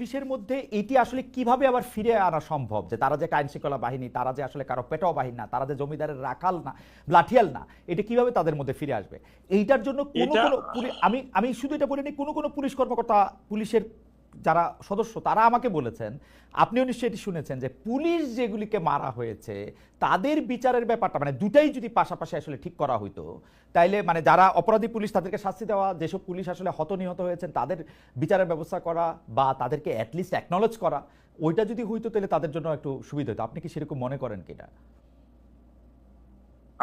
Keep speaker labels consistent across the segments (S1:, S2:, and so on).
S1: পুলিশের মধ্যে এটি আসলে কীভাবে আবার ফিরে আনা সম্ভব? যে তারা যে একটা আইনশৃঙ্খলা বাহিনী তারা যে আসলে কারও পেটাও বাহিনী না তারা যে জমিদারের রাখাল না লাঠিয়াল না এটা কীভাবে তাদের মধ্যে ফিরে আসবে? এইটার জন্য কোনো কোনো আমি আমি শুধু এটা বলিনি কোনো কোনো পুলিশ কর্মকর্তা পুলিশের যারা সদস্য, তারা আমাকে বলেছেন, আপনিও নিশ্চয়ই এটি শুনেছেন যে পুলিশ যেগুলিকে মারা হয়েছে, তাদের বিচারের ব্যাপারটা মানে দুটাই যদি পাশাপাশি আসলে ঠিক করা হইতো, তাইলে মানে যারা অপরাধী পুলিশ তাদেরকে শাস্তি দেওয়া, যেসব পুলিশ আসলে হত নিহত হয়েছেন, তাদের বিচারের ব্যবস্থা করা বা তাদেরকে অ্যাটলিস্ট অ্যাকনলেজ করা, ওইটা যদি হইতো তাহলে তাদের জন্য একটু সুবিধা হতো আপনি কি সেরকম মনে করেন কিনা?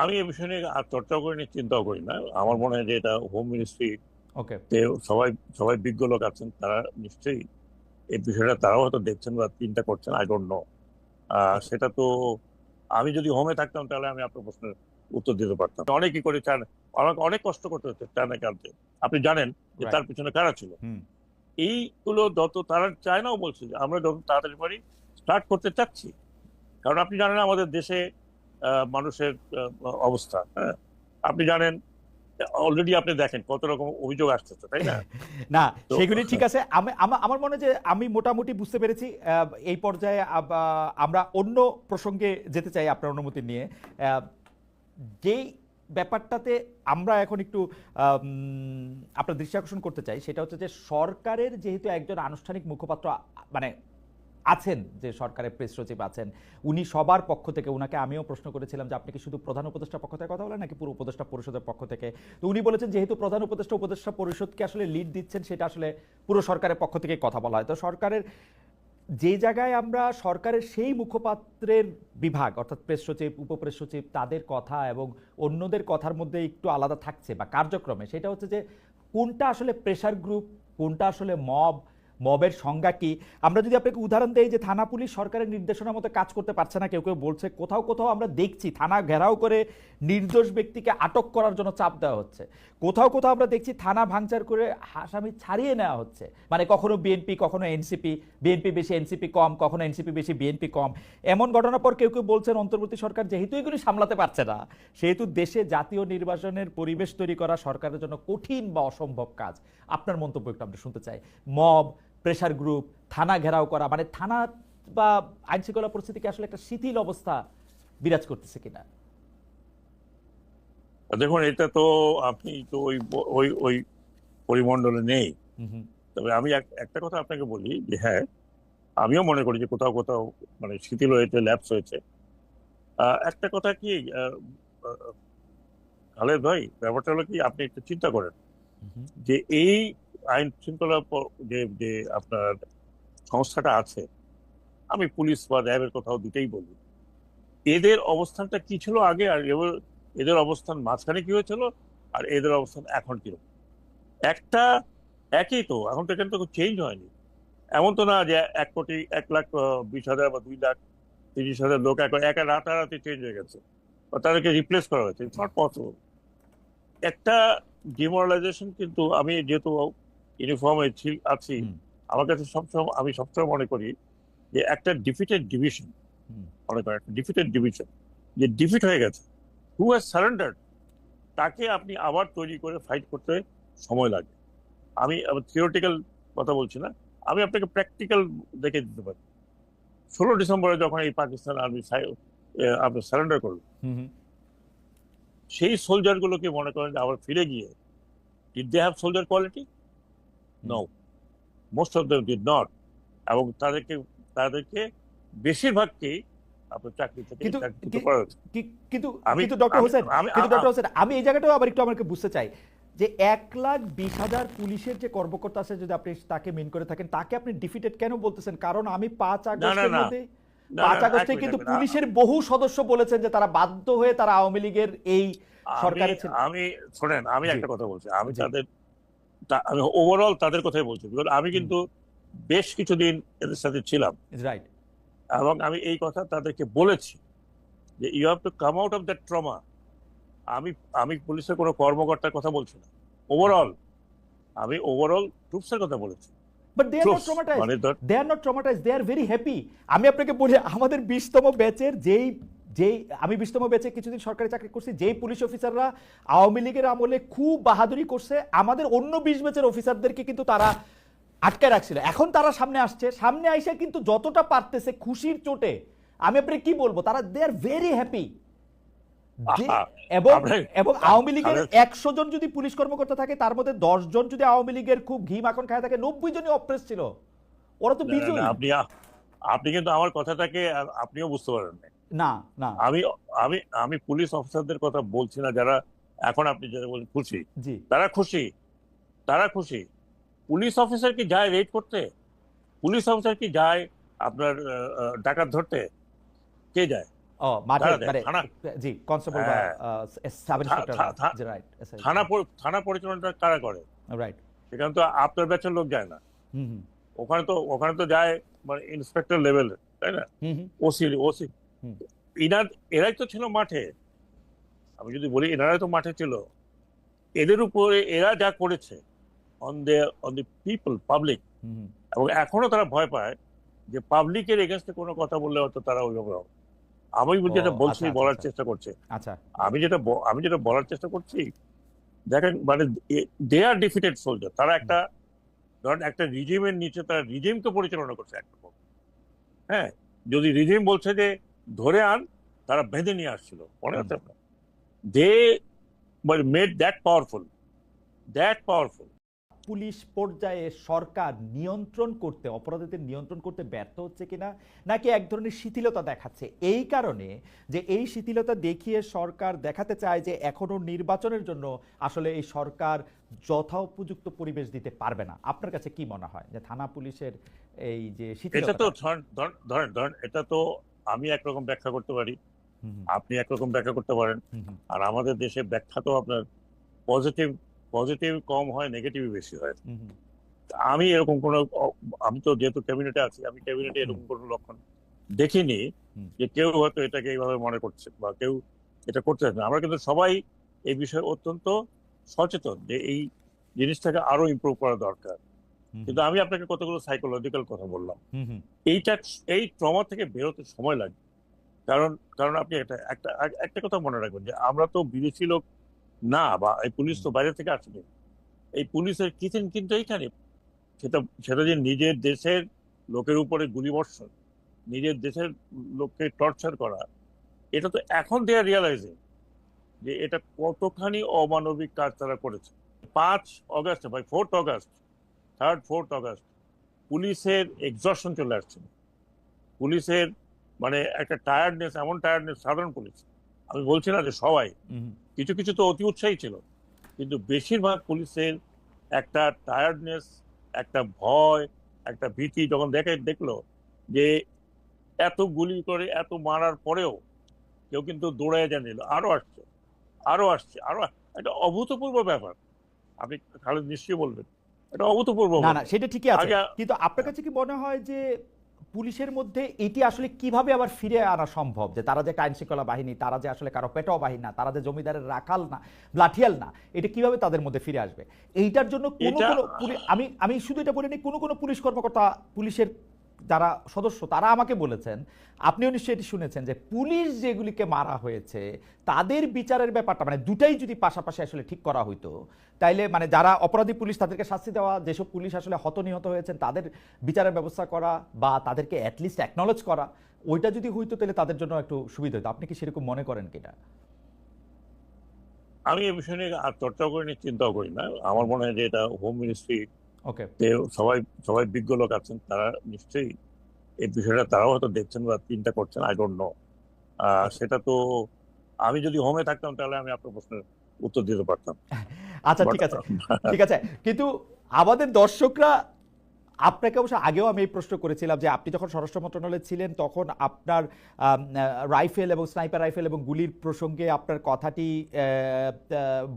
S2: আমি এই বিষয় নিয়ে আর চর্চাও করি না চিন্তাও করি না। আমার মনে হয় যে এটা হোম মিনিস্ট্রি
S1: ওকে
S2: সবাই সবাই বিজ্ঞ লোক আছেন তারা নিশ্চয়ই এই বিষয়টা তারাও হয়তো দেখছেন বা চিন্তা করছেন আই ডোন্ট নো সেটা তো আমি যদি হোমে থাকতাম তাহলে আমি আপনার প্রশ্নের উত্তর দিতে পারতাম। অনেকেই করে চান আমাকে অনেক কষ্ট করতে হচ্ছে চায়না কানতে আপনি জানেন যে তার পিছনে কারা ছিল? এইগুলো যত তারা চায়নাও বলছে যে আমরা যত তাড়াতাড়ি পারি স্টার্ট করতে চাচ্ছি। কারণ আপনি জানেন আমাদের দেশে আহ, মানুষের অবস্থা হ্যাঁ? আপনি জানেন অলরেডি আপনি দেখেন কত রকম অভিযোগ আসতেছে তাই না?
S1: না সেগুলি ঠিক আছে। আমি আমার মনে যে আমি মোটামুটি বুঝতে পেরেছি এই পর্যায়ে আমরা অন্য প্রসঙ্গে যেতে চাই আপনার অনুমতি নিয়ে। আহ, যেই ব্যাপারটাতে আমরা এখন একটু আপনার দৃষ্টি আকর্ষণ করতে চাই সেটা হচ্ছে যে সরকারের যেহেতু একজন আনুষ্ঠানিক মুখপাত্র মানে আছেন, যে সরকারের প্রেস সচিব আছেন, উনি সবার পক্ষ থেকে, উনাকে আমিও প্রশ্ন করেছিলাম যে আপনি কি শুধু প্রধান উপদেষ্টা পক্ষ থেকে কথা বলেন নাকি পুরো উপদেষ্টা পরিষদের পক্ষ থেকে? তো উনি বলেছেন যেহেতু প্রধান উপদেষ্টা উপদেষ্টা পরিষদকে আসলে লিড দিচ্ছেন, সেটা আসলে পুরো সরকারের পক্ষ থেকে কথা বলা হয়। তো সরকারের, যে জায়গায় আমরা সরকারের সেই মুখপাত্রের বিভাগ, অর্থাৎ প্রেস সচিব উপপ্রেস সচিব, তাদের কথা এবং অন্যদের কথার মধ্যে একটু আলাদা থাকছে বা কার্যক্রমে, সেটা হচ্ছে যে কোনটা আসলে প্রেশার গ্রুপ কোনটা আসলে মব মবের সংজ্ঞা কি? আমরা যদি আপনাকে উদাহরণ দেই যে থানা পুলিশ সরকারের নির্দেশনা মতো কাজ করতে পারছে না, কেউ কেউ বলছে কোথাও কোথাও আমরা দেখছি থানা ঘেরাও করে নির্দোষ ব্যক্তিকে আটক করার জন্য চাপ দেওয়া হচ্ছে। কোথাও কোথাও আমরা দেখছি থানা ভাঙচার করে আসামি ছাড়িয়ে নেওয়া হচ্ছে। মানে কখনো বিএনপি, কখনো এনসিপি, বিএনপি বেশি, এনসিপি কম, কখনো এনসিপি বেশি, বিএনপি কম। এমন ঘটনার পর কেউ কেউ বলছেন অন্তর্বর্তী সরকার যেহেতু এগুলি সামলাতে পারছে না, সেহেতু দেশে জাতীয় নির্বাচনের পরিবেশ তৈরি করা সরকারের জন্য কঠিন বা অসম্ভব কাজ। আপনার মন্তব্য একটু আমরা শুনতে চাই। মব প্রেশার গ্রুপ থানা ঘেরাও করা মানে থানা বা আইন শৃঙ্খলা পরিস্থিতিকে আসলে একটা শিথিল অবস্থা বিরাজ করতেছে কিনা?
S2: দেখুন এটা তো আপনি তো ওই ওই ওই পরিমণ্ডলে নেই। তবে আমি এক- একটা কথা আপনাকে বলি যে হ্যাঁ আমিও মনে করি যে কোথাও কোথাও মানে শিথিল হয়েছে ল্যাপস হয়েছে। একটা কথা কি খালেদ ভাই ব্যাপারটা হলো কি আপনি একটু চিন্তা করেন যে এই আইন শৃঙ্খলা যে যে আপনার সংস্থাটা আছে, আমি পুলিশ বা র্যাবের কথাও দুটেই বলি। এদের অবস্থানটা কি ছিল আগে? আর এদের অবস্থান মাঝখানে কি হয়েছিল? আর এদের অবস্থান এখন কীরকম? একটা, একই তো, এখন তো এখানে তো চেঞ্জ হয়নি। এমন তো না যে এক কোটি, এক লাখ বিশ হাজার বা দুই লাখ, তিরিশ হাজার লোক এক এক রাতারাতি চেঞ্জ হয়ে গেছে। বা তাদেরকে রিপ্লেস করা হয়েছে। ইটস নট পসিবল একটা ডিমোরালাইজেশন কিন্তু আমি যেহেতু ইউনিফর্মে আছি। আমার কাছে সবসময় আমি সবসময় মনে করি যে একটা ডিফিটেড ডিভিশন। মনে করেন একটা ডিফিটেড ডিভিশন যে ডিফিট হয়ে গেছে হু হ্যাজ সারেন্ডার তাকে আপনি আবার তৈরি করে ফাইট করতে সময় লাগে। আমি থিওরিটিক্যাল কথা বলছি না আমি আপনাকে প্র্যাকটিক্যাল দেখে দিতে পারি। ষোলো ডিসেম্বরে যখন এই পাকিস্তান আর্মি আপনি সারেন্ডার করল সেই সোলজারগুলোকে মনে করেন আবার ফিরে গিয়ে did they have soldier quality no most of them did not এবং তাদেরকে তাদেরকে বেশিরভাগকেই
S1: কিন্তু- কিন্তু ডক্টর হোসেন কিন্তু ডক্টর হোসেন আমি এই জায়গাটাও আবার একটু আমাকে বুঝতে চাই যে এক লাখ বিশ হাজার পুলিশের যে কর্মকর্তা আছে যদি আপনি তাকে মিন করে থাকেন তাকে আপনি ডিফিটেড কেন বলতেছেন? কারণ আমি পাঁচ আগস্টের মধ্যে পাঁচ আগস্টে কিন্তু। পুলিশের বহু সদস্য বলেছেন যে তারা বাধ্য হয়ে তারা আওয়ামী লীগের এই
S2: আমি-
S1: সরকারে
S2: আমি শোনেন আমি একটা কথা বলছি। আমি। তাদের আমি ওভারঅল তাদের কথাই বলছি Because আমি কিন্তু বেশ কিছুদিন এদের সাথে ছিলাম।
S1: রাইট
S2: এবং আমি এই কথা তাদেরকে বলেছি যে you have to come out of that trauma আমি আমি পুলিশের কোনো কর্মকর্তার কথা বলছি না। ওভারঅল আমি ওভারঅল ট্রুপসের কথা বলেছি।
S1: But they are not
S2: Troops,
S1: traumatize
S2: মানে ধর
S1: they are not traumatize they are very happy আমি আপনাকে বলি আমাদের বিশতম ব্যাচের যেই যেই আমি বিশতম ব্যাচে কিছুদিন সরকারি চাকরি করছি যেই পুলিশ অফিসাররা আওয়ামী লীগের আমলে খুব বাহাদুরি করছে আমাদের অন্য বিশ বেচের অফিসারদেরকে কিন্তু তারা আটকে রাখছিল। এখন তারা সামনে আসছে সামনে আইসা কিন্তু যতটা পারতেছে খুশির চোটে আমি আপনাকে কি বলব তারা দে আর ভেরি হ্যাপি এবং এবং আওয়ামী লীগের একশো জন যদি পুলিশ কর্মকর্তা থাকে তার মধ্যে দশ জন যদি আওয়ামী লীগের খুব ঘি মাখন খায় থাকে নব্বই জনই অপ্রেস ছিল। ওরা তো বিজয়ী।
S2: আপনি আপনি কিন্তু আমার কথাটাকে আপনিও বুঝতে পারেন না।
S1: না।
S2: আমি আমি আমি পুলিশ অফিসারদের কথা বলছি না যারা এখন আপনি যারা বলেন খুশি। তারা খুশি। তারা খুশি। পুলিশ অফিসার কি যায় রেড করতে? পুলিশ অফিসার কি যায় আপনার ডাকাত ধরতে? কে যায়? থানা। পরিচালনাটা কারা করে?
S1: রাইট।
S2: সেখানে তো আপনার ব্যাচের লোক যায় না। ওখানে তো ওখানে তো যায় মানে ইন্সপেক্টর লেভেল তাই না? OC OC. ইনার এরাই তো ছিল মাঠে। আমি যদি বলি এনারাই তো মাঠে ছিল। এদের উপরে এরা যা করেছে on they on the people public. এবং এখনও তারা ভয় পায় যে পাবলিকের এগেনস্টে কোনো কথা বললে হয়তো তারা ওইভাবে হবে। আমি যেটা বলছি
S1: আচ্ছা, আচ্ছা,
S2: বলার
S1: আচ্ছা।
S2: চেষ্টা করছে।
S1: আচ্ছা।
S2: আমি যেটা আমি যেটা বলার চেষ্টা করছি দেখেন মানে দে আর ডিফিটেড সোলজার তারা একটা ধরেন একটা রিজিমের নিচে তারা রিজিমকে পরিচালনা করছে একরকম হ্যাঁ? যদি রিজিম বলছে যে ধরে আন তারা বেঁধে নিয়ে আসছিল। মনে আছে আপনার? They made that powerful that powerful
S1: police পর্যায়ে সরকার নিয়ন্ত্রণ করতে অপরাধীদের নিয়ন্ত্রণ করতে ব্যর্থ হচ্ছে কিনা নাকি এক ধরনের শিথিলতা দেখাচ্ছে? এই কারণে যে এই শিথিলতা দেখিয়ে সরকার দেখাতে চায় যে এখনও নির্বাচনের জন্য আসলে এই সরকার যথোপযুক্ত পরিবেশ দিতে পারবে না। আপনার কাছে কি মনে হয়? যে থানা পুলিশের এই যে
S2: এটা তো ধরেন ধরেন এটা তো আমি একরকম ব্যাখ্যা করতে পারি। আপনি একরকম ব্যাখ্যা করতে পারেন। আর আমাদের দেশে ব্যাখ্যা তো আপনার পজিটিভ পজিটিভ কম হয় নেগেটিভ বেশি হয়। আমি এরকম কোনো আমি তো যেহেতু ক্যাবিনেটে আছি আমি ক্যাবিনেটে এরকম কোনো লক্ষণ দেখিনি যে কেউ হয়তো এটাকে এইভাবে মনে করছে বা কেউ এটা করতে না। আমরা কিন্তু সবাই এই বিষয়ে অত্যন্ত সচেতন যে এই জিনিসটাকে আরও ইমপ্রুভ করা দরকার। কিন্তু আমি আপনাকে কতগুলো সাইকোলজিক্যাল কথা বললাম। এইটা এই ট্রমা থেকে বেরোতে সময় লাগে। কারণ কারণ আপনি একটা একটা একটা কথা মনে রাখবেন যে আমরা তো বিদেশি লোক না বা এই পুলিশ তো বাইরে থেকে আসবে। এই পুলিশের কিচেন কিন্তু এইখানে। সেটা সেটা যে নিজের দেশের লোকের উপরে গুলিবর্ষণ নিজের দেশের লোককে টর্চার করা এটা তো এখন দেয়া রিয়ালাইজিং যে এটা কতখানি অমানবিক কাজ তারা করেছে। পাঁচ অগস্ট ভাই fourth August third fourth August পুলিশের এক্সশন চলে আসছে পুলিশের মানে একটা টায়ার্ডনেস এমন টায়ার্ডনেস সাধারণ পুলিশ। আমি বলছি না যে সবাই কিছু কিছু তো অতি উৎসাহী ছিল। কিন্তু বেশিরভাগ পুলিশের একটা টায়ার্ডনেস একটা ভয় একটা ভীতি যখন দেখে দেখল যে এত গুলি করে এত মারার পরেও কেউ কিন্তু দৌড়ায় জানিল আরও আসছে আরও আসছে আরও আ- একটা অভূতপূর্ব ব্যাপার। আপনি খালেদ নিশ্চয়ই বলবেন। এটা অভূতপূর্ব
S1: না না সেটা ঠিকই আছে। কিন্তু আপনার কাছে কি মনে হয় যে পুলিশের মধ্যে এটি আসলে কীভাবে আবার ফিরে আনা সম্ভব? যে তারা যে একটা আইন শৃঙ্খলা বাহিনী তারা যে আসলে কারও পেটাও বাহিনী না তারা যে জমিদারের রাখাল না লাঠিয়াল না এটা কীভাবে তাদের মধ্যে ফিরে আসবে? এইটার জন্য কোনো কোনো আমি আমি শুধু এটা বলিনি কোনো কোনো পুলিশ কর্মকর্তা পুলিশের যারা সদস্য, তারা আমাকে বলেছেন, আপনিও নিশ্চয়ই এটি শুনেছেন যে পুলিশ যেগুলিকে মারা হয়েছে, তাদের বিচারের ব্যাপারটা মানে দুটাই যদি পাশাপাশি আসলে ঠিক করা হইতো, তাইলে মানে যারা অপরাধী পুলিশ তাদেরকে শাস্তি দেওয়া, যেসব পুলিশ আসলে হত নিহত হয়েছেন, তাদের বিচারের ব্যবস্থা করা বা তাদেরকে অ্যাটলিস্ট অ্যাকনলেজ করা, ওইটা যদি হইতো তাহলে তাদের জন্য একটু সুবিধা হতো আপনি কি সেরকম মনে করেন কিনা?
S2: আমি এই বিষয় আর চর্চাও করি না চিন্তাও করি না। আমার মনে হয় যে এটা হোম মিনিস্ট্রি
S1: ওকে
S2: সবাই সবাই বিজ্ঞ লোক আছেন তারা নিশ্চয়ই এই বিষয়টা তারাও হয়তো দেখছেন বা চিন্তা করছেন আই ডোন্ট নো সেটা তো আমি যদি হোমে থাকতাম তাহলে আমি আপনার প্রশ্নের উত্তর দিতে পারতাম।
S1: আচ্ছা ঠিক আছে। ঠিক আছে। কিন্তু আমাদের দর্শকরা আপনাকে অবশ্য আগেও আমি এই প্রশ্ন করেছিলাম যে আপনি যখন স্বরাষ্ট্র মন্ত্রণালয়ে ছিলেন তখন আপনার রাইফেল এবং স্নাইপার রাইফেল এবং গুলির প্রসঙ্গে আপনার কথাটি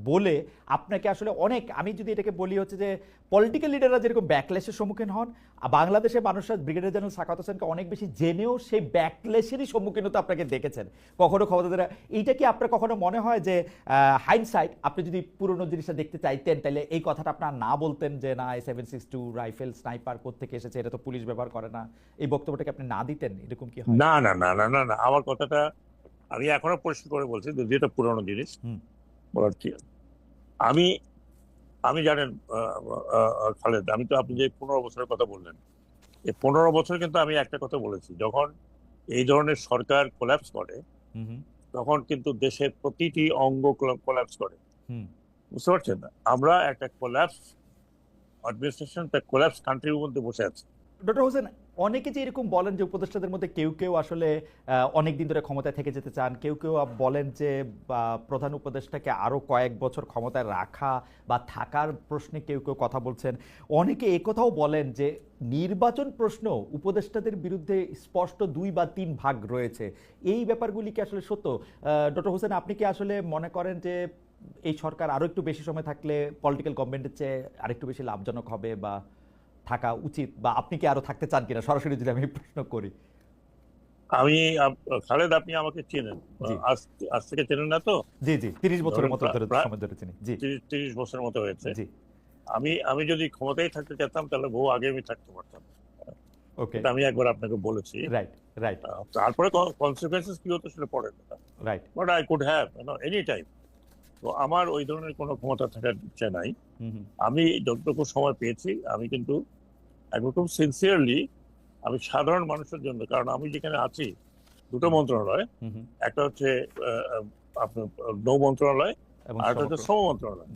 S1: বলে আপনাকে আসলে অনেক আমি যদি এটাকে বলি হচ্ছে যে পলিটিক্যাল লিডাররা যেরকম ব্যাকলেসের সম্মুখীন হন আর বাংলাদেশের মানুষরা ব্রিগেডিয়ার জেনারেল সাকাত হোসেনকে অনেক বেশি জেনেও সেই ব্যাকলেসেরই সম্মুখীন হতে আপনাকে দেখেছেন। কখনো ক্ষমতাদের এইটা কি আপনার কখনো মনে হয় যে হাইন্ডসাইট আপনি যদি পুরনো জিনিসটা দেখতে চাইতেন তাহলে এই কথাটা আপনার না বলতেন যে না seven six two rifle sniper কোথেকে এসেছে? এটা তো পুলিশ ব্যবহার করে না। এই বক্তব্যটাকে আপনি না দিতেন? এরকম কি হয়?
S2: না না না না না না আমার কথাটা আমি এখনও পরিষ্কার করে বলছি যেটা পুরনো জিনিস
S1: হুম।
S2: বলার কি আমি আমি জানেন খালেদ আমি তো আপনি যে পনেরো বছরের কথা বললেন এই পনেরো বছর কিন্তু আমি একটা কথা বলেছি যখন এই ধরনের সরকার কোল্যাপস করে তখন কিন্তু দেশের প্রতিটি অঙ্গ কোল্যাপস করে।
S1: হুম।
S2: বুঝতে পারছেন? না আমরা একটা কোল্যাপস অ্যাডমিনিস্ট্রেশন কোল্যাপস কান্ট্রির মধ্যে বসে আছি।
S1: ডক্টর হোসেন অনেকে যে এরকম বলেন যে উপদেষ্টাদের মধ্যে কেউ কেউ আসলে অনেক দিন ধরে ক্ষমতায় থেকে যেতে চান, কেউ কেউ বলেন যে প্রধান উপদেষ্টাকে আরও কয়েক বছর ক্ষমতায় রাখা বা থাকার প্রশ্নে কেউ কেউ কথা বলছেন। অনেকে একথাও বলেন যে, নির্বাচন প্রশ্ন উপদেষ্টাদের বিরুদ্ধে স্পষ্ট দুই বা তিন ভাগ রয়েছে। এই ব্যাপারগুলি কি আসলে সত্য? ডক্টর হোসেন, আপনি কি আসলে মনে করেন যে, এই সরকার আরও একটু বেশি সময় থাকলে পলিটিক্যাল গভর্নমেন্টের চেয়ে আরেকটু বেশি লাভজনক হবে বা থাকা উচিত বা আপনি কি আরও থাকতে চান কিনা? সরাসরি যদি আমি প্রশ্ন করি।
S2: আমি খালেদ আপনি আমাকে চেনেন। আজ থেকে চেনেন না তো?
S1: জি জি। তিরিশ বছরের মতো ধরে সময় ধরে চিনি জি।
S2: তিরিশ বছরের মতো হয়েছে।
S1: জি।
S2: আমি আমি যদি ক্ষমতায় থাকতে চাইতাম তাহলে বহু আগে আমি থাকতে পারতাম।
S1: ওকে।
S2: আমি একবার আপনাকে বলেছি।
S1: Right right.
S2: তারপরে কনসিকুয়েন্সেস কি হতো সেটা পড়ে
S1: right.
S2: But I could have any time তো আমার ওই ধরনের কোনো ক্ষমতা থাকার ইচ্ছা নাই। আমি যতটুকু সময় পেয়েছি আমি কিন্তু একদম সিনসিয়ারলি আমি সাধারণ মানুষের জন্য কারণ আমি যেখানে আছি দুটো মন্ত্রণালয় একটা হচ্ছে আপনার নৌ মন্ত্রণালয় আর একটা হচ্ছে শ্রম মন্ত্রণালয়।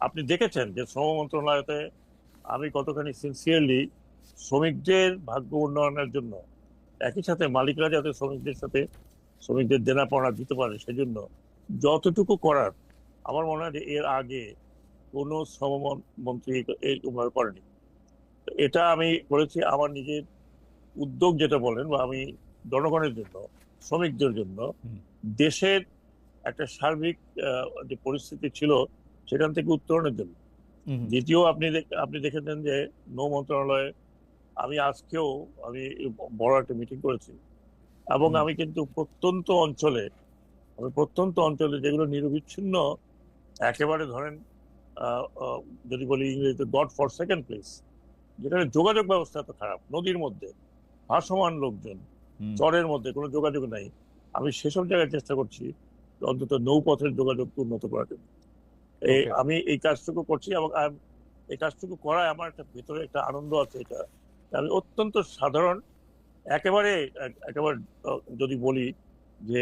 S2: আপনি দেখেছেন যে শ্রম মন্ত্রণালয়তে আমি কতখানি সিনসিয়ারলি শ্রমিকদের ভাগ্য উন্নয়নের জন্য একই সাথে মালিকরা যাতে শ্রমিকদের সাথে শ্রমিকদের দেনা পাওনা দিতে পারে সেজন্য যতটুকু করার আমার মনে হয় যে এর আগে কোনো শ্রম মন- মন্ত্রী এইভাবে করেনি এটা আমি করেছি আমার নিজের উদ্যোগ যেটা বলেন বা আমি জনগণের জন্য শ্রমিকদের জন্য দেশের একটা সার্বিক যে পরিস্থিতি ছিল সেখান থেকে উত্তরণের জন্য। দ্বিতীয় আপনি দেখ- আপনি দেখেছেন যে নৌ মন্ত্রণালয়ে আমি আজকেও আমি বড় একটা মিটিং করেছি এবং আমি কিন্তু প্রত্যন্ত অঞ্চলে আমি প্রত্যন্ত অঞ্চলে যেগুলো নিরবিচ্ছিন্ন একেবারে ধরেন যদি বলি ইংরেজিতে গড ফর সেকেন্ড প্লেস যেখানে যোগাযোগ ব্যবস্থা এত খারাপ নদীর মধ্যে ভাসমান লোকজন চরের মধ্যে কোনো যোগাযোগ নাই। আমি সেসব জায়গায় চেষ্টা করছি অন্তত নৌপথের যোগাযোগ উন্নত করার জন্য। এই আমি এই কাজটুকু করছি এবং এই কাজটুকু করায় আমার একটা ভেতরে একটা আনন্দ আছে এটা আমি অত্যন্ত সাধারণ একেবারে একেবারে যদি বলি যে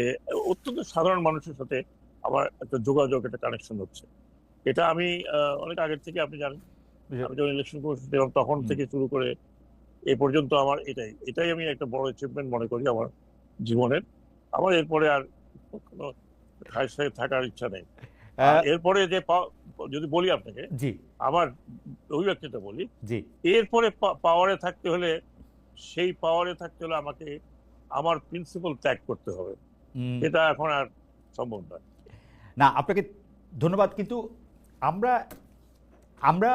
S2: অত্যন্ত সাধারণ মানুষের সাথে আমার একটা যোগাযোগ একটা কানেকশন হচ্ছে। এটা আমি অনেক আগের থেকে আপনি জানেন। আমি যখন ইলেকশন করছি এবং তখন থেকে শুরু করে এ পর্যন্ত আমার এটাই এটাই আমি একটা বড় অ্যাচিভমেন্ট মনে করি আমার জীবনের। আমার এরপরে আর কোনো সাথে থাকার ইচ্ছা নেই। এরপরে যে যদি বলি আপনাকে
S1: জি।
S2: আমার অভিব্যক্তিটা বলি
S1: জি।
S2: এরপরে পাওয়ারে থাকতে হলে সেই পাওয়ারে থাকতে হলে আমাকে আমার প্রিন্সিপাল ত্যাগ করতে হবে। এটা এখন আর সম্ভব নয়।
S1: না, আপনাকে ধন্যবাদ, কিন্তু আমরা আমরা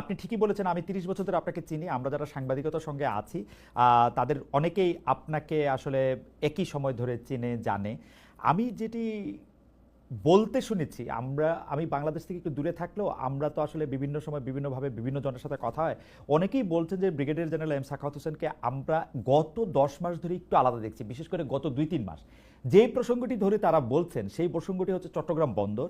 S1: আপনি ঠিকই বলেছেন, আমি তিরিশ বছর ধরে আপনাকে চিনি, আমরা যারা সাংবাদিকতার সঙ্গে আছি তাদের অনেকেই আপনাকে আসলে একই সময় ধরে চিনে, জানে। আমি যেটি বলতে শুনেছি, আমরা, আমি বাংলাদেশ থেকে একটু দূরে থাকলেও আমরা তো আসলে বিভিন্ন সময় বিভিন্নভাবে বিভিন্ন জনের সাথে কথা হয়। অনেকেই বলছেন যে ব্রিগেডিয়ার জেনারেল এম সাখাওয়াত হোসেনকে আমরা গত দশ মাস ধরে একটু আলাদা দেখছি, বিশেষ করে গত দুই, তিন মাস। যে প্রসঙ্গটি ধরে তারা বলছেন, সেই প্রসঙ্গটি হচ্ছে চট্টগ্রাম বন্দর।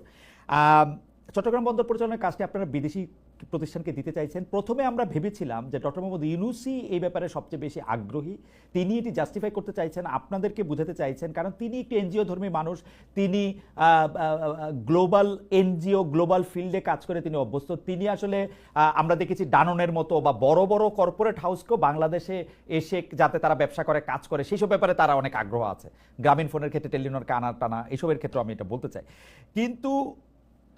S1: চট্টগ্রাম বন্দর পরিচালনার কাজটি আপনারা বিদেশি প্রতিষ্ঠানকে দিতে চাইছেন। প্রথমে আমরা ভেবেছিলাম যে ডক্টর মোহাম্মদ ইউনুসি এই ব্যাপারে সবচেয়ে বেশি আগ্রহী। তিনি এটি জাস্টিফাই করতে চাইছেন, আপনাদেরকে বুঝাতে চাইছেন। কারণ তিনি একটি এনজিও ধর্মী মানুষ। তিনি গ্লোবাল এনজিও, গ্লোবাল ফিল্ডে কাজ করে তিনি অভ্যস্ত। তিনি আসলে আমরা দেখেছি ডাননের মতো বা বড় বড় কর্পোরেট হাউসকেও বাংলাদেশে এসে যাতে তারা ব্যবসা করে, কাজ করে, সেসব ব্যাপারে তারা অনেক আগ্রহ আছে। গ্রামীণ ফোনের ক্ষেত্রে টেলিনর কানা টানা, এসবের ক্ষেত্রে আমি এটা বলতে চাই। কিন্তু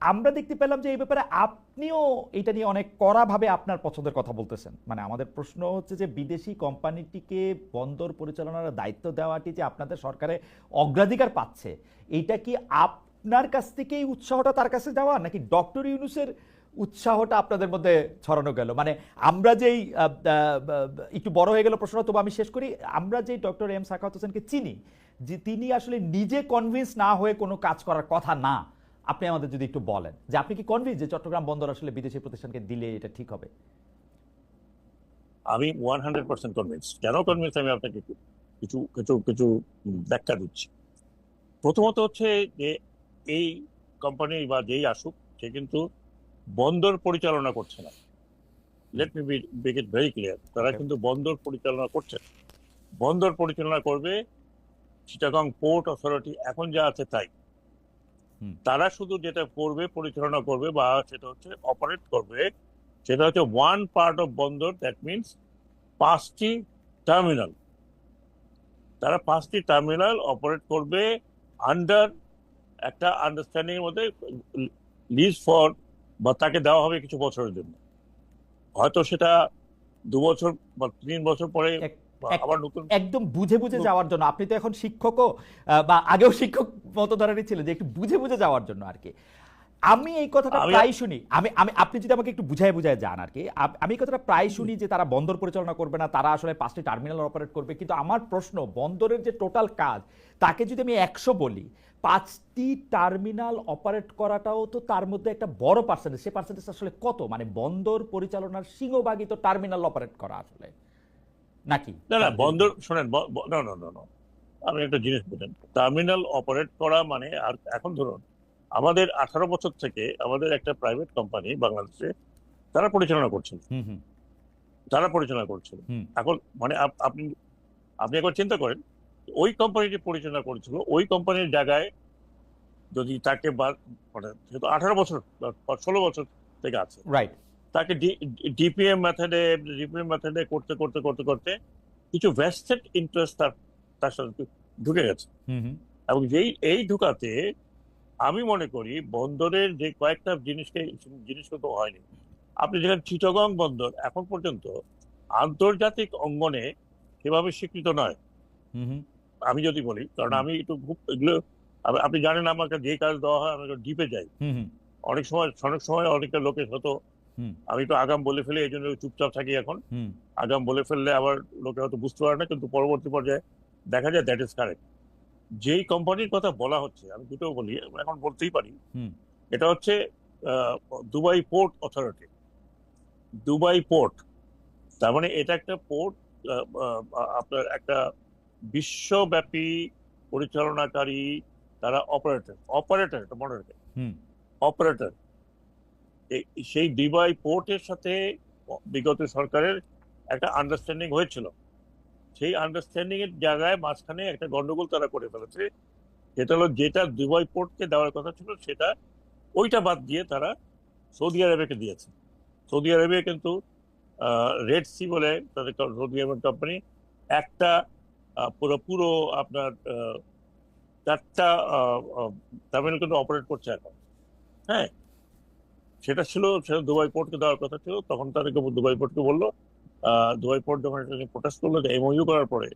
S1: আমরা দেখতে পেলাম যে এই ব্যাপারে আপনিও এটা নিয়ে অনেক কড়াভাবে আপনার পছন্দের কথা বলতেছেন। মানে আমাদের প্রশ্ন হচ্ছে যে বিদেশি কোম্পানিটিকে বন্দর পরিচালনার দায়িত্ব দেওয়াটি যে আপনাদের সরকারে অগ্রাধিকার পাচ্ছে এইটা কি আপনার কাছ থেকেই উৎসাহটা তার কাছে যাওয়া, নাকি ডক্টর ইউনুসের উৎসাহটা আপনাদের মধ্যে ছড়ানো গেল? মানে আমরা যেই একটু বড় হয়ে গেল প্রশ্ন তবু আমি শেষ করি, আমরা যেই ডক্টর এম সাখাওয়াত হোসেনকে চিনি, যে তিনি আসলে নিজে কনভিন্স না হয়ে কোনো কাজ করার কথা না। আপনি আমাদের যদি একটু বলেন যে আপনি কি কনভিন্স যে চট্টগ্রাম বন্দর আসলে বিদেশি প্রতিষ্ঠানকে দিলে এটা ঠিক হবে?
S2: আমি ওয়ান হান্ড্রেড পার্সেন্ট কনভিন্স কেন কনভিন্স আমি আপনাকে কিছু কিছু কিছু ব্যাখ্যা দিচ্ছি। প্রথমত হচ্ছে যে এই কোম্পানি বা যেই আসুক সে কিন্তু বন্দর পরিচালনা করছে না। Let me make it very clear তারা কিন্তু বন্দর পরিচালনা করছে বন্দর পরিচালনা করবে চিটাগং পোর্ট অথরিটি এখন যা আছে তাই। তারা শুধু যেটা করবে পরিচালনা করবে বা সেটা হচ্ছে অপারেট করবে সেটা হচ্ছে ওয়ান পার্ট অফ বন্দর দ্যাট মিনস পাঁচটি টার্মিনাল তারা পাঁচটি টার্মিনাল অপারেট করবে আন্ডার একটা আন্ডারস্ট্যান্ডিং এর মধ্যে লিজ ফর বা তাকে দেওয়া হবে কিছু বছরের জন্য। হয়তো সেটা দু বছর বা তিন বছর পরে আবার নতুন
S1: একদম বুঝে বুঝে যাওয়ার জন্য। আপনি তো এখন শিক্ষকও বা আগেও শিক্ষক মতো ধরনের ছিলেন যে একটু বুঝে বুঝে যাওয়ার জন্য আর কি। আমি এই কথাটা প্রায় শুনি। আমি আমি আপনি যদি আমাকে একটু বুঝায় বুঝায় যান আর কি। আমি এই কথাটা প্রায় শুনি যে তারা বন্দর পরিচালনা করবে না তারা আসলে পাঁচটি টার্মিনাল অপারেট করবে। কিন্তু আমার প্রশ্ন বন্দরের যে টোটাল কাজ তাকে যদি আমি একশো বলি পাঁচটি টার্মিনাল অপারেট করাটাও তো তার মধ্যে একটা বড় পার্সেন্টেজ সে পার্সেন্টেজ আসলে কত? মানে বন্দর পরিচালনার সিংহভাগই তো টার্মিনাল অপারেট করা আসলে। নাকি?
S2: না না বন্দর শোনেন না না না আমি একটা জিনিস বলেন টার্মিনাল অপারেট করা মানে আর এখন ধরুন আমাদের আঠারো বছর থেকে আমাদের একটা প্রাইভেট কোম্পানি বাংলাদেশে তারা পরিচালনা করছেন
S1: হুম হুম।
S2: তারা পরিচালনা করছেন এখন মানে আপ- আপনি আপনি একবার চিন্তা করেন ওই কোম্পানিটি পরিচালনা করেছিল ওই কোম্পানির জায়গায় যদি তাকে বাদ মানে যেহেতু আঠারো বছর ষোলো বছর থেকে আছে।
S1: রাইট
S2: তাকে ডিপিএম মেথডে ডিপিএম মেথডে করতে করতে করতে করতে কিছু ভেস্টেড ইন্টারেস্ট তার তার সাথে ঢুকে গেছে।
S1: হুম হুম।
S2: এবং যেই এই ঢুকাতে আমি মনে করি বন্দরের যে কয়েকটা জিনিসকে জিনিসগত হয়নি। আপনি যেখানে চিটগং বন্দর এখন পর্যন্ত আন্তর্জাতিক অঙ্গনে সেভাবে স্বীকৃত নয়। আমি যদি বলি কারণ আমি একটু খুব এগুলো আপনি জানেন আমাকে যে কাজ দেওয়া হয় আমি ডিপে যাই। অনেক সময় অনেক সময় অনেকটা লোকের হতো। আমি তো আগাম বলে ফেলি এই জন্য চুপচাপ থাকি এখন। আগাম বলে ফেললে আবার লোকে হয়তো বুঝতে পারে না কিন্তু পরবর্তী পর্যায়ে দেখা যায় দ্যাট ইজ কারেক্ট যেই কোম্পানির কথা বলা হচ্ছে আমি দুটো বলি এখন বলতেই পারি। এটা হচ্ছে Dubai port authority Dubai port তার মানে এটা একটা পোর্ট আপনার একটা বিশ্বব্যাপী পরিচালনাকারী তারা অপারেটর অপারেটর এটা মনে রাখে অপারেটর সেই ডিবাই পোর্টের সাথে বিগত সরকারের একটা আন্ডারস্ট্যান্ডিং হয়েছিল। সেই আন্ডারস্ট্যান্ডিং এর জায়গায় মাঝখানে একটা গন্ডগোল তারা করে ফেলেছে। যেটা হলো যেটা দুবাই পোর্টকে দেওয়ার কথা ছিল সেটা ওইটা বাদ দিয়ে তারা সৌদি আরবেকে দিয়েছে। সৌদি আরবে কিন্তু রেড সি বলে তাদের সৌদি আরবের কোম্পানি একটা পুরো পুরো আপনার চারটা টার্মিনাল কিন্তু অপারেট করছে এখন। হ্যাঁ? সেটা ছিল সেটা দুবাই পোর্টকে দেওয়ার কথা ছিল তখন তাদেরকে দুবাই পোর্টকে বলল দুবাই পোর্ট যখন এটা নিয়ে প্রোটেস্ট করল যে এমওইউ করার পরে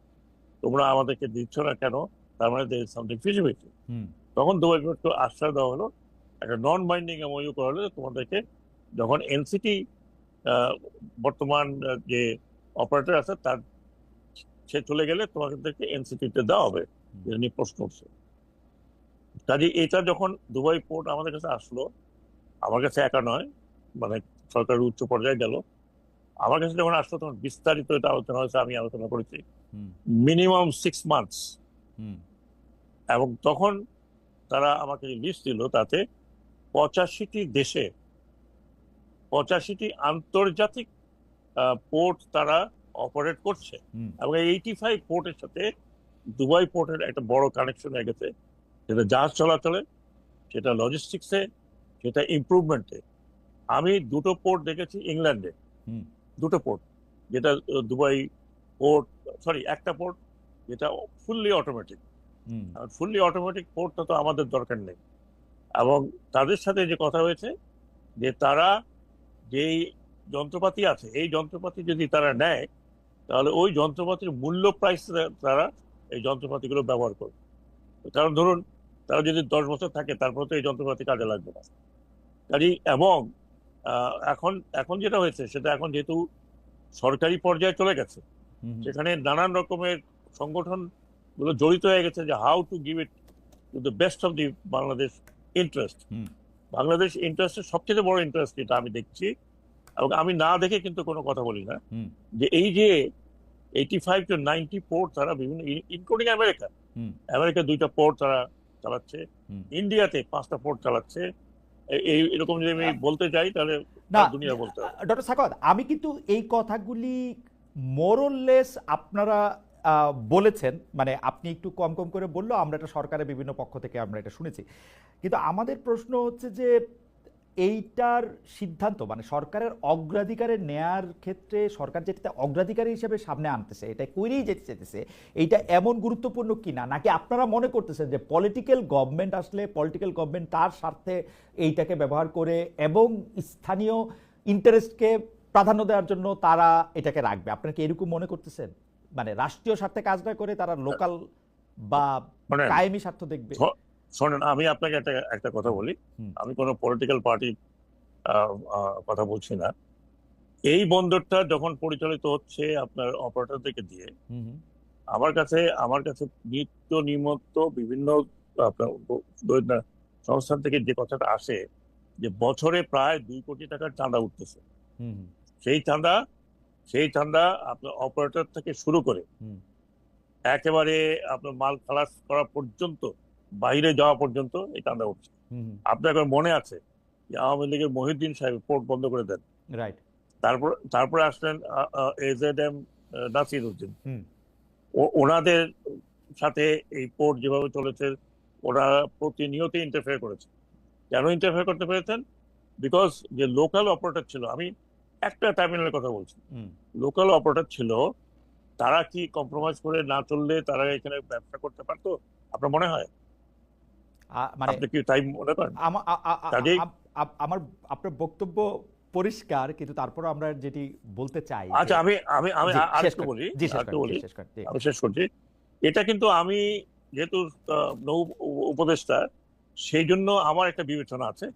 S2: তোমরা আমাদেরকে দিচ্ছ না কেন তার মানে দের সামথিং ফিজিবিলিটি
S1: হুম।
S2: তখন দুবাই পোর্টকে আশ্বাস দেওয়া হলো একটা নন বাইন্ডিং এমওইউ করা হলো তোমাদেরকে যখন এনসিটি বর্তমান যে অপারেটর আছে তার সে চলে গেলে তোমাদেরকে এনসিটিতে দেওয়া হবে এটা নিয়ে প্রশ্ন উঠছে। কাজে এটা যখন দুবাই পোর্ট আমাদের কাছে আসলো আমার কাছে একা নয় মানে সরকারের উচ্চ পর্যায়ে গেল। আমার কাছে যখন আসলো তখন বিস্তারিত এটা আলোচনা হয়েছে আমি আলোচনা করেছি। মিনিমাম সিক্স মান্থস এবং তখন তারা আমাকে যে লিস্ট দিল তাতে পঁচাশিটি দেশে পঁচাশিটি আন্তর্জাতিক পোর্ট তারা অপারেট করছে। এবং এইটি ফাইভ পোর্টের সাথে দুবাই পোর্টের একটা বড় কানেকশন হয়ে গেছে। সেটা জাহাজ চলাচলে সেটা লজিস্টিক্সে সেটা ইমপ্রুভমেন্টে আমি দুটো পোর্ট দেখেছি ইংল্যান্ডে
S1: হুম।
S2: দুটো পোর্ট যেটা দুবাই পোর্ট সরি একটা পোর্ট যেটা ফুললি অটোমেটিক
S1: হুম।
S2: ফুললি অটোমেটিক পোর্টটা তো আমাদের দরকার নেই। এবং তাদের সাথে যে কথা হয়েছে যে তারা যেই যন্ত্রপাতি আছে এই যন্ত্রপাতি যদি তারা নেয় তাহলে ওই যন্ত্রপাতির মূল্য প্রাইস তারা এই যন্ত্রপাতিগুলো ব্যবহার করবে। কারণ ধরুন তারা যদি দশ বছর থাকে তারপর তো এই যন্ত্রপাতি কাজে লাগবে না। কাজেই এবং এখন এখন যেটা হয়েছে সেটা এখন যেহেতু সরকারি পর্যায়ে চলে গেছে সেখানে নানান রকমের সংগঠনগুলো জড়িত হয়ে গেছে যে how to give it to the best of the Bangladesh interest Bangladesh ইন্টারেস্টের সবচেয়ে বড় ইন্টারেস্ট যেটা আমি দেখছি এবং আমি না দেখে কিন্তু কোনো কথা বলি না। যে এই যে eighty five to ninety port তারা বিভিন্ন ইনক্লুডিং আমেরিকা। আমেরিকা দুইটা পোর্ট তারা চালাচ্ছে ইন্ডিয়াতে পাঁচটা পোর্ট চালাচ্ছে এই এরকম যদি আমি বলতে চাই তাহলে
S1: না
S2: দুনিয়া বলতে
S1: ডক্টর সাকত আমি কিন্তু এই কথাগুলি মোরললেস আপনারা বলেছেন। মানে আপনি একটু কম কম করে বলল আমরা এটা সরকারের বিভিন্ন পক্ষ থেকে আমরা এটা শুনেছি। কিন্তু আমাদের প্রশ্ন হচ্ছে যে এইটার সিদ্ধান্ত মানে সরকারের অগ্রাধিকারের নেয়ার ক্ষেত্রে সরকার যেটা অগ্রাধিকার হিসেবে সামনে আনতেছে এটা করেই যেতে চেতেছে এইটা এমন গুরুত্বপূর্ণ কিনা? নাকি আপনারা মনে করতেছেন যে পলিটিক্যাল গভর্নমেন্ট আসলে পলিটিক্যাল গভর্নমেন্ট তার স্বার্থে এইটাকে ব্যবহার করে এবং স্থানীয় ইন্টারেস্টকে প্রাধান্য দেওয়ার জন্য তারা এটাকে রাখবে? আপনারা কি এরকম মনে করতেছেন? মানে রাষ্ট্রীয় স্বার্থে কাজ না করে তারা লোকাল বা
S2: শোনেন,
S1: কায়েমি স্বার্থ দেখবে।
S2: শোনেন আমি আপনাকে একটা একটা কথা বলি। আমি কোনো পলিটিক্যাল পার্টির কথা বলছি না। এই বন্দরটা যখন পরিচালিত হচ্ছে আপনার অপারেটরদেরকে দিয়ে আমার কাছে আমার কাছে নিত্য নিমত্ত বিভিন্ন আপনার সংস্থান থেকে যে কথাটা আসে যে বছরে প্রায় দুই কোটি টাকার চাঁদা উঠতেছে। সেই চাঁদা সেই চাঁদা আপনার অপারেটর থেকে শুরু করে। একেবারে আপনার মাল খালাস করা পর্যন্ত বাইরে যাওয়া পর্যন্ত এই চাঁদা উঠছে আপনার মনে আছে যে আওয়ামী লীগের মহিউদ্দিন সাহেব পোর্ট বন্ধ করে দেন?
S1: রাইট
S2: তারপর তারপরে আসলেন এজেড এম নাসির উদ্দিন। ওনাদের সাথে এই পোর্ট যেভাবে চলেছে ওরা প্রতিনিয়ত ইন্টারফেয়ার করেছে। কেন ইন্টারফেয়ার করতে পেরেছেন? বিকজ যে লোকাল অপারেটর ছিল আমি একটা টার্মিনালের কথা বলছি।
S1: হুম।
S2: লোকাল অপারেটর ছিল তারা কি কম্প্রোমাইজ করে না চললে তারা এখানে ব্যবসা করতে পারতো? আপনার মনে হয়?
S1: মানে
S2: আপনি কি তাই মনে করেন?
S1: আমার আপনার বক্তব্য পরিষ্কার কিন্তু তারপর আমরা যেটি বলতে চাই
S2: আচ্ছা আমি আমি আমি
S1: জি,
S2: আর
S1: শেষ
S2: একটু
S1: করেন।
S2: বলি আরেকটু বলি। আমি শেষ করছি। এটা কিন্তু আমি যেহেতু নৌ উপদেষ্টা সেই জন্য আমার একটা বিবেচনা আছে।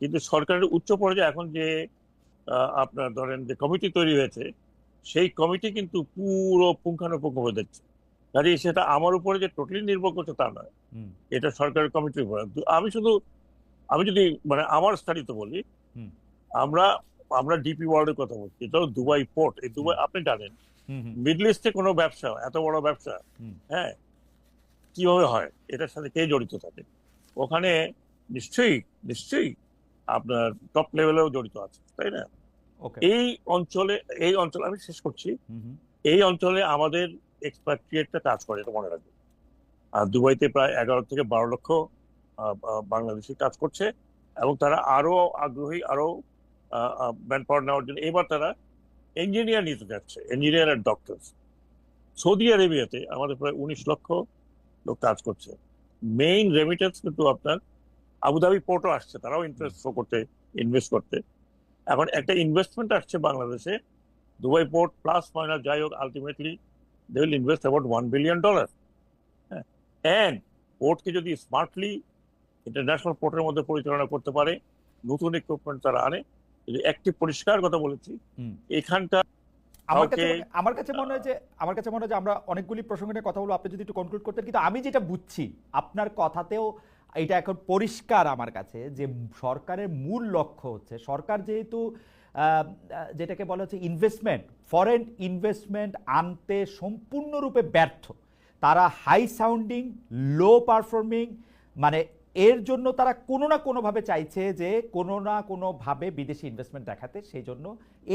S2: কিন্তু সরকারের উচ্চ পর্যায়ে এখন যে আপনার ধরেন যে কমিটি তৈরি হয়েছে সেই কমিটি কিন্তু পুরো পুঙ্খানুপুঙ্খ হয়ে যাচ্ছে কাজে সেটা আমার উপরে যে টোটালি নির্ভর করছে তা নয়। এটা সরকারের কমিটির উপরে। আমি শুধু আমি যদি মানে আমার স্টাডিতে বলি। আমরা আমরা ডিপি ওয়ার্ল্ডের কথা বলছি। এটা হলো দুবাই পোর্ট এই দুবাই আপনি জানেন মিডল ইস্টে কোনো ব্যবসা এত বড় ব্যবসা হ্যাঁ কীভাবে হয়? এটার সাথে কে জড়িত থাকে? ওখানে নিশ্চয়ই নিশ্চয়ই আপনার টপ লেভেলেও জড়িত আছে তাই না?
S1: ওকে
S2: এই অঞ্চলে এই অঞ্চলে আমি শেষ করছি। এই অঞ্চলে আমাদের এক্সপাট্রিয়েটটা কাজ করে এটা মনে রাখবেন। আর দুবাইতে প্রায় এগারো থেকে বারো লক্ষ বাংলাদেশি কাজ করছে এবং তারা আরও আগ্রহী, আরও ম্যান পাওয়ার নেওয়ার জন্য। এবার তারা ইঞ্জিনিয়ার নিতে যাচ্ছে ইঞ্জিনিয়ার আর ডক্টর সৌদি আরেবিয়াতে আমাদের প্রায় উনিশ লক্ষ লোক কাজ করছে। মেইন রেমিটেন্স কিন্তু আপনার আবুধাবি পোর্টও আসছে, তারাও ইন্টারেস্ট শো করতে ইনভেস্ট করতে। এখন একটা ইনভেস্টমেন্ট আসছে বাংলাদেশে, দুবাই পোর্ট প্লাস মাইনাস যাই হোক ultimately they will invest about one billion dollar and পোর্টকে যদি স্মার্টলি ইন্টারন্যাশনাল পোর্টের মধ্যে পরিচালনা করতে পারে নতুন ইকুইপমেন্ট তারা আনে যদি একটি পরিষ্কার কথা বলেছি। এখানটা
S1: আমার কাছে মনে- আমার কাছে মনে হয় যে আমার কাছে মনে হয় যে আমরা অনেকগুলি প্রসঙ্গ নিয়ে কথা বলব আপনি যদি একটু কনক্লুড করতেন কিন্তু আমি যেটা বুঝছি আপনার কথাতেও এটা এখন পরিষ্কার আমার কাছে যে সরকারের মূল লক্ষ্য হচ্ছে সরকার যেহেতু যেটাকে বলা হচ্ছে ইনভেস্টমেন্ট ফরেন ইনভেস্টমেন্ট আনতে সম্পূর্ণরূপে ব্যর্থ তারা হাই সাউন্ডিং লো পারফর্মিং মানে এর জন্য তারা কোনো না কোনোভাবে চাইছে যে কোনো না কোনোভাবে বিদেশি ইনভেস্টমেন্ট দেখাতে। সেই জন্য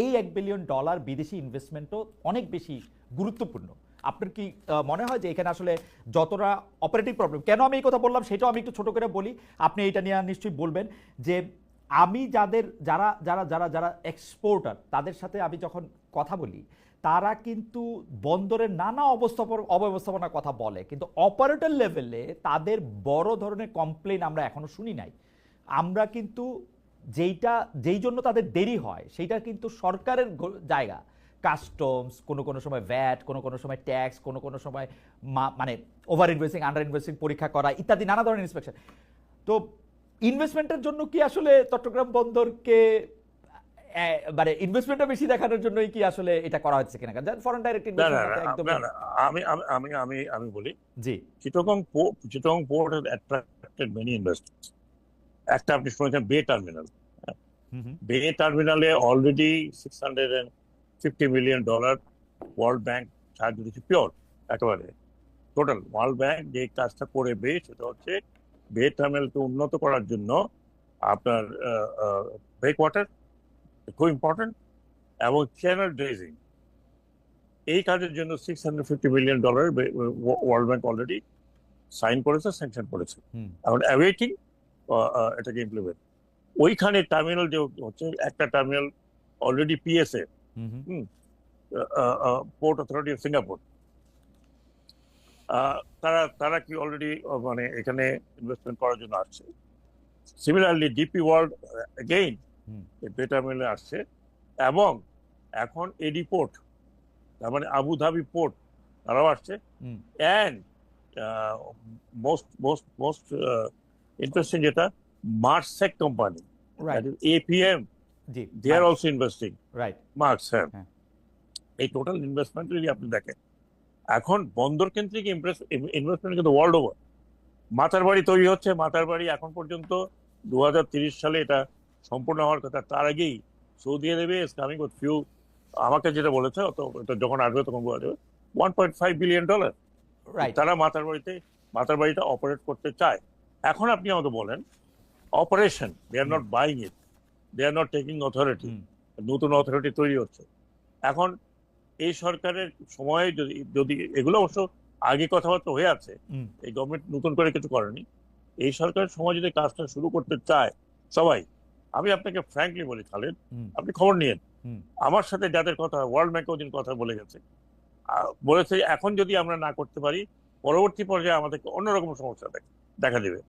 S1: এই এক বিলিয়ন ডলার বিদেশি ইনভেস্টমেন্টও অনেক বেশি গুরুত্বপূর্ণ। আপনার কি মনে হয় যে এখানে আসলে যতটা অপারেটিভ প্রবলেম কেন আমি এই কথা বললাম সেটাও আমি একটু ছোট করে বলি। আপনি এটা নিয়ে নিশ্চয়ই বলবেন যে আমি যাদের, যারা যারা যারা যারা এক্সপোর্টার তাদের সাথে আমি যখন কথা বলি তারা কিন্তু বন্দরের নানা অবস্থাপন অব্যবস্থাপনার কথা বলে, কিন্তু অপারেটর লেভেলে তাদের বড় ধরনের কমপ্লেন আমরা এখনও শুনি নাই। আমরা কিন্তু যেইটা, যেই জন্য তাদের দেরি হয়, সেইটা কিন্তু সরকারের জায়গা। কাস্টমস কোনো কোনো সময় ভ্যাট কোনো কোনো সময় ট্যাক্স কোনো কোনো সময় মানে ওভার ইনভেস্টিং আন্ডার ইনভেস্টিং পরীক্ষা করা, ইত্যাদি, নানা ধরনের ইন্সপেকশন তো ইনভেস্টমেন্টের জন্য কি আসলে চট্টগ্রাম বন্দরকে মানে ইনভেস্টমেন্টটা বেশি দেখানোর জন্যই কি আসলে এটা করা হচ্ছে কিনা? ফরেন ডাইরেক্ট ইনভেস্টমেন্ট একদম
S2: আমি আমি আমি আমি বলি
S1: জি।
S2: Chittagong port Chittagong port has attracted many investors একটা আপনি শুনেছেন বে টার্মিনাল বে টার্মিনালে already six hundred and fifty million dollar World Bank সাহায্য দিচ্ছে পিওর একেবারে। টোটাল ওয়ার্ল্ড ব্যাংক যে কাজটা করে বে সেটা হচ্ছে বে টার্মিনালকে উন্নত করার জন্য আপনার ব্রেক ওয়াটার খুব ইম্পর্টেন্ট এবং চ্যানেল ড্রেজিং এই কাজের জন্য six hundred fifty million dollar World Bank already sign করেছে স্যাংশন করেছে। এখন অ্যাওয়েটিং এটাকে ইমপ্লিমেন্ট ওইখানে টার্মিনাল যে হচ্ছে একটা terminal already PSA port authority of Singapore তারা তারা কি অলরেডি মানে এখানে ইনভেস্টমেন্ট করার জন্য আসছে। Similarly DP World again
S1: hmm.
S2: Bay টার্মিনালে আসছে এবং এখন এডি পোর্ট তার মানে আবু ধাবি পোর্ট তারাও আসছে। And most most most interesting যেটা মার্কসেক company APM
S1: G
S2: they are also investing
S1: right
S2: Maersk হ্যাঁ
S1: হ্যাঁ।
S2: এই টোটাল ইনভেস্টমেন্ট যদি আপনি দেখেন এখন বন্দর কেন্দ্রিক ইনভেস্টমেন্ট কিন্তু ওয়ার্ল্ড ওভার মাতার বাড়ি তৈরি হচ্ছে মাতার বাড়ি এখন পর্যন্ত দু সালে এটা সম্পূর্ণ হওয়ার কথা। তার আগেই সৌদি আরবে ইস কামিং উইথ ফিউ আমাকে যেটা বলেছে অত এটা যখন আসবে তখন বলা যাবে। One point five billion dollar তারা মাতার বাড়িতে মাতার বাড়িটা অপারেট করতে চায়। এখন আপনি আমাকে বলেন operation they are not buying it they are not taking authority নতুন অথরিটি তৈরি হচ্ছে। এখন এই সরকারের সময়ে যদি যদি এগুলো অবশ্য আগে কথাবার্তা হয়ে আছে এই গভর্নমেন্ট নতুন করে কিছু করেনি। এই সরকারের সময় যদি কাজটা শুরু করতে চায় সবাই আমি আপনাকে ফ্র্যাঙ্কলি বলি খালেদ আপনি খবর নিয়েন। আমার সাথে যাদের কথা ওয়ার্ল্ড ব্যাংক ওদিন কথা বলে গেছে বলেছে এখন যদি আমরা না করতে পারি পরবর্তী পর্যায়ে আমাদেরকে অন্যরকম সমস্যা দেখা দেখা দেবে।